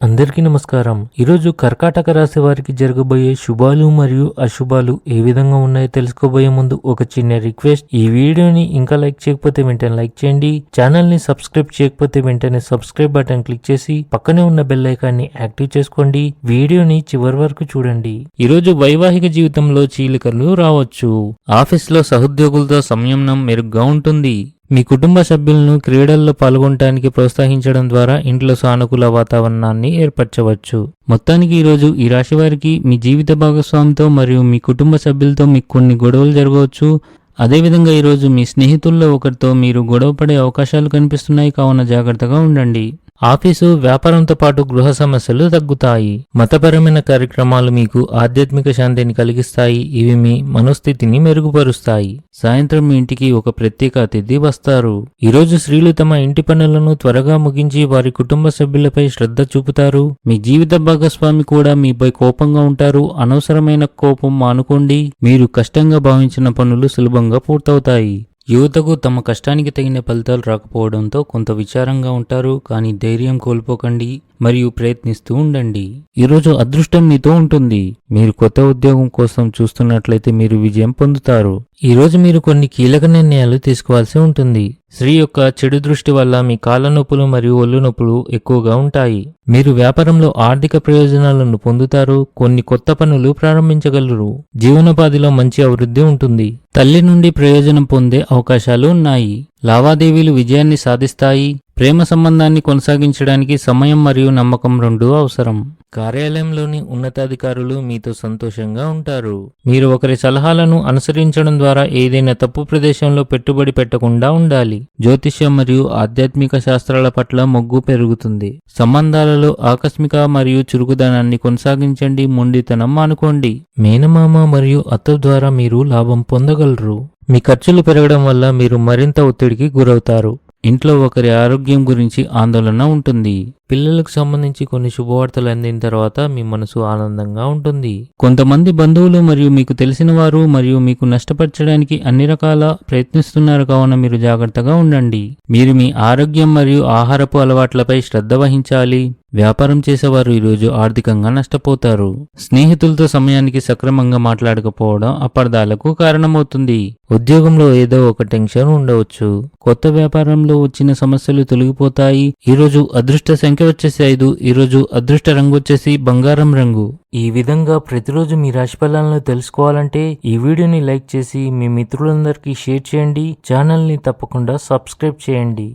అందరికీ నమస్కారం. ఈరోజు కర్కాటక రాశి వారికి జరగబోయే శుభాలు మరియు అశుభాలు ఏ విధంగా ఉన్నాయో తెలుసుకోబోయే ముందు ఒక చిన్న రిక్వెస్ట్. ఈ వీడియోని ఇంకా లైక్ చేయకపోతే వెంటనే లైక్ చేయండి. ఛానల్ని సబ్స్క్రైబ్ చేయకపోతే వెంటనే సబ్స్క్రైబ్ బటన్ క్లిక్ చేసి పక్కనే ఉన్న బెల్ ఐకాన్ని యాక్టివ్ చేసుకోండి. వీడియోని చివరి వరకు చూడండి. ఈరోజు వైవాహిక జీవితంలో చీలికలు రావచ్చు. ఆఫీస్లో సహోద్యోగులతో సంయమనం మెరుగ్గా ఉంటుంది. మీ కుటుంబ సభ్యులను క్రీడల్లో పాల్గొనడానికి ప్రోత్సహించడం ద్వారా ఇంట్లో సానుకూల వాతావరణాన్ని ఏర్పరచవచ్చు. మొత్తానికి ఈరోజు ఈ రాశి వారికి మీ జీవిత భాగస్వామితో మరియు మీ కుటుంబ సభ్యులతో మీకు కొన్ని గొడవలు జరగవచ్చు. అదేవిధంగా ఈరోజు మీ స్నేహితుల్లో ఒకరితో మీరు గొడవ పడే అవకాశాలు కనిపిస్తున్నాయి. కావున జాగ్రత్తగా ఉండండి. ఆఫీసు వ్యాపారంతో పాటు గృహ సమస్యలు తగ్గుతాయి. మతపరమైన కార్యక్రమాలు మీకు ఆధ్యాత్మిక శాంతిని కలిగిస్తాయి. ఇవి మీ మనోస్థితిని మెరుగుపరుస్తాయి. సాయంత్రం మీ ఇంటికి ఒక ప్రత్యేక అతిథి వస్తారు. ఈరోజు స్త్రీలు తమ ఇంటి పనులను త్వరగా ముగించి వారి కుటుంబ సభ్యులపై శ్రద్ధ చూపుతారు. మీ జీవిత భాగస్వామి కూడా మీపై కోపంగా ఉంటారు. అనవసరమైన కోపం మానుకోండి. మీరు కష్టంగా భావించిన పనులు సులభంగా పూర్తవుతాయి. యువతకు తమ కష్టానికి తగిన ఫలితాలు రాకపోవడంతో కొంత విచారంగా ఉంటారు కానీ ధైర్యం కోల్పోకండి. మరియు ప్రయత్నిస్తూ ఉండండి. ఈరోజు అదృష్టం మీతో ఉంటుంది. మీరు కొత్త ఉద్యోగం కోసం చూస్తున్నట్లయితే మీరు విజయం పొందుతారు. ఈరోజు మీరు కొన్ని కీలక నిర్ణయాలు తీసుకోవాల్సి ఉంటుంది. స్త్రీ యొక్క చెడు దృష్టి వల్ల మీ కాళ్ళ నొప్పులు మరియు ఒళ్ళు నొప్పులు ఎక్కువగా ఉంటాయి. మీరు వ్యాపారంలో ఆర్థిక ప్రయోజనాలను పొందుతారు. కొన్ని కొత్త పనులు ప్రారంభించగలరు. జీవనోపాధిలో మంచి అభివృద్ధి ఉంటుంది. తల్లి నుండి ప్రయోజనం పొందే అవకాశాలు ఉన్నాయి. లావాదేవీలు విజయాన్ని సాధిస్తాయి. ప్రేమ సంబంధాన్ని కొనసాగించడానికి సమయం మరియు నమ్మకం రెండూ అవసరం. కార్యాలయంలోని ఉన్నతాధికారులు మీతో సంతోషంగా ఉంటారు. మీరు ఒకరి సలహాలను అనుసరించడం ద్వారా ఏదైనా తప్పు ప్రదేశంలో పెట్టుబడి పెట్టకుండా ఉండాలి. జ్యోతిష్యం మరియు ఆధ్యాత్మిక శాస్త్రాల పట్ల మొగ్గు పెరుగుతుంది. సంబంధాలలో ఆకస్మిక మరియు చురుకుదనాన్ని కొనసాగించండి మొండితనం మానుకోండి. మేనమామ మరియు అత్త ద్వారా మీరు లాభం పొందగలరు. మీ ఖర్చులు పెరగడం వల్ల మీరు మరింత ఒత్తిడికి గురవుతారు. ఇంట్లో ఒకరి ఆరోగ్యం గురించి ఆందోళన ఉంటుంది. పిల్లలకు సంబంధించి కొన్ని శుభవార్తలు అందిన తర్వాత మీ మనసు ఆనందంగా ఉంటుంది. కొంతమంది బంధువులు మరియు మీకు తెలిసిన వారు మరియు మీకు నష్టపరచడానికి అన్ని రకాల ప్రయత్నిస్తున్నారు కావున మీరు జాగ్రత్తగా ఉండండి. మీరు మీ ఆరోగ్యం మరియు ఆహారపు అలవాట్లపై శ్రద్ధ వహించాలి. వ్యాపారం చేసేవారు ఈరోజు ఆర్థికంగా నష్టపోతారు. స్నేహితులతో సమయానికి సక్రమంగా మాట్లాడకపోవడం అపార్థాలకు కారణమవుతుంది. ఉద్యోగంలో ఏదో ఒక టెన్షన్ ఉండవచ్చు. కొత్త వ్యాపారంలో వచ్చిన సమస్యలు తొలగిపోతాయి. ఈరోజు అదృష్ట సంఖ్య వచ్చేసి ఐదు. ఈరోజు అదృష్ట రంగు వచ్చేసి బంగారం రంగు. ఈ విధంగా ప్రతిరోజు మీ రాశి ఫలాలను తెలుసుకోవాలంటే ఈ వీడియోని లైక్ చేసి మీ మిత్రులందరికీ షేర్ చేయండి. ఛానల్ని తప్పకుండా సబ్స్క్రైబ్ చేయండి.